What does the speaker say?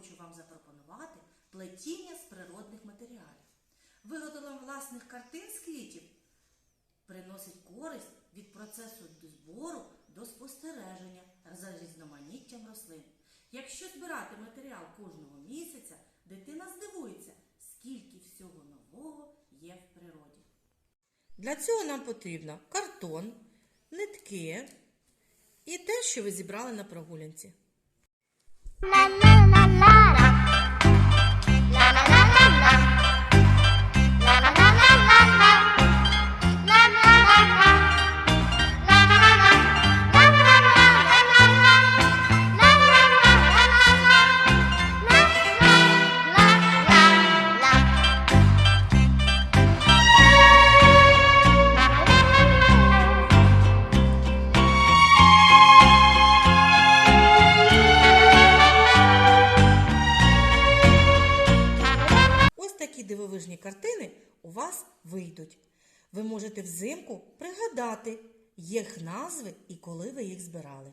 хочу вам запропонувати плетіння з природних матеріалів. Виготовлення власних картин з квітів приносить користь від процесу збору до спостереження за різноманіттям рослин. Якщо збирати матеріал кожного місяця, дитина здивується, скільки всього нового є в природі. Для цього нам потрібно картон, нитки і те, що ви зібрали на прогулянці. Дивовижні картини у вас вийдуть. Ви можете взимку пригадати їх назви і коли ви їх збирали.